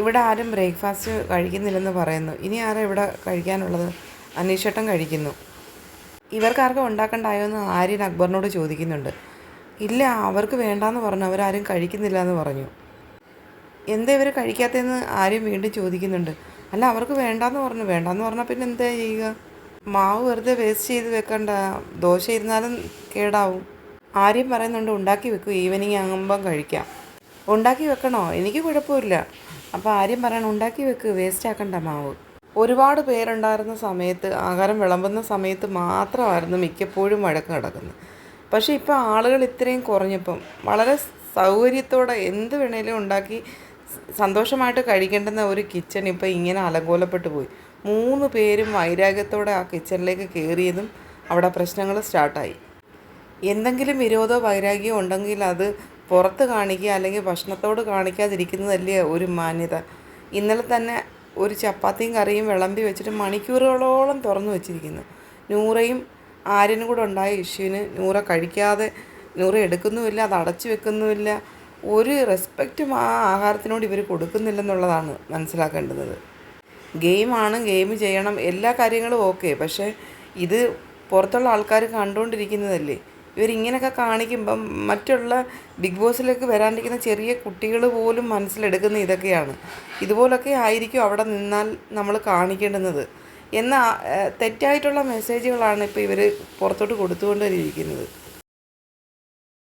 ഇവിടെ ആരും ബ്രേക്ക്ഫാസ്റ്റ് കഴിക്കുന്നില്ലെന്ന് പറയുന്നു. ഇനി ആരാ ഇവിടെ കഴിക്കാനുള്ളത്? അനീഷേട്ടൻ കഴിക്കുന്നു. ഇവർക്കാർക്കും ഉണ്ടാക്കണ്ടായോ എന്ന് ആര്യൻ അക്ബറിനോട് ചോദിക്കുന്നുണ്ട്. ഇല്ല അവർക്ക് വേണ്ടാന്ന് പറഞ്ഞു. അവരാരും കഴിക്കുന്നില്ല എന്ന് പറഞ്ഞു. എന്താ ഇവർ കഴിക്കാത്തതെന്ന് ആര്യം വീണ്ടും ചോദിക്കുന്നുണ്ട്. അല്ല അവർക്ക് വേണ്ടാന്ന് പറഞ്ഞു. വേണ്ടാന്ന് പറഞ്ഞാൽ പിന്നെ എന്താ ചെയ്യുക? മാവ് വെറുതെ വേസ്റ്റ് ചെയ്ത് വെക്കണ്ട. ദോശ ഇരുന്നാലും കേടാവും. ആര്യം പറയുന്നുണ്ട് ഉണ്ടാക്കി വെക്കും. ഈവനിങ് ആകുമ്പം കഴിക്കാം. ഉണ്ടാക്കി വെക്കണോ? എനിക്ക് കുഴപ്പമില്ല. അപ്പോൾ ആര്യം പറയണം ഉണ്ടാക്കി വെക്ക് വേസ്റ്റ് ആക്കണ്ട മാവ്. ഒരുപാട് പേരുണ്ടായിരുന്ന സമയത്ത് ആഹാരം വിളമ്പുന്ന സമയത്ത് മാത്രമായിരുന്നു മിക്കപ്പോഴും വഴക്ക് നടക്കുന്നത്. പക്ഷേ ഇപ്പോൾ ആളുകൾ ഇത്രയും കുറഞ്ഞപ്പം വളരെ സൗകര്യത്തോടെ എന്ത് വേണേലും ഉണ്ടാക്കി സന്തോഷമായിട്ട് കഴിക്കേണ്ടുന്ന ഒരു കിച്ചൺ ഇപ്പോൾ ഇങ്ങനെ അലങ്കോലപ്പെട്ടു പോയി. മൂന്ന് പേരും വൈരാഗ്യത്തോടെ ആ കിച്ചണിലേക്ക് കയറിയതും അവിടെ പ്രശ്നങ്ങൾ സ്റ്റാർട്ടായി എന്തെങ്കിലും വിരോധമോ വൈരാഗ്യമോ ഉണ്ടെങ്കിൽ അത് പുറത്ത് കാണിക്കുക അല്ലെങ്കിൽ ഭക്ഷണത്തോട് കാണിക്കാതിരിക്കുന്നതല്ലേ ഒരു മാന്യത. ഇന്നലെ തന്നെ ഒരു ചപ്പാത്തിയും കറിയും വിളമ്പി വെച്ചിട്ട് മണിക്കൂറുകളോളം തുറന്നു വെച്ചിരിക്കുന്നു. നൂറയും ആര്യനും കൂടെ ഉണ്ടായ ഇഷ്യൂവിന് നൂറ കഴിക്കാതെ നൂറ എടുക്കുന്നുമില്ല അത് അടച്ചു വെക്കുന്നുമില്ല. ഒരു റെസ്പെക്റ്റും ആ ആഹാരത്തിനോട് ഇവർ കൊടുക്കുന്നില്ലെന്നുള്ളതാണ് മനസ്സിലാക്കേണ്ടത്. ഗെയിമാണ് ഗെയിം ചെയ്യണം. എല്ലാ കാര്യങ്ങളും ഓക്കെ. പക്ഷേ ഇത് പുറത്തുള്ള ആൾക്കാർ കണ്ടുകൊണ്ടിരിക്കുന്നതല്ലേ? ഇവരിങ്ങനെയൊക്കെ കാണിക്കുമ്പം മറ്റുള്ള ബിഗ് ബോസിലേക്ക് വരാണ്ടിരിക്കുന്ന ചെറിയ കുട്ടികൾ പോലും മനസ്സിലെടുക്കുന്ന ഇതൊക്കെയാണ്. ഇതുപോലൊക്കെ ആയിരിക്കും അവിടെ നിന്നാൽ നമ്മൾ കാണിക്കേണ്ടുന്നത്. എന്ന തെറ്റായിട്ടുള്ള മെസ്സേജുകളാണ് ഇപ്പോൾ ഇവർ പുറത്തോട്ട് കൊടുത്തുകൊണ്ടിരിക്കുന്നത്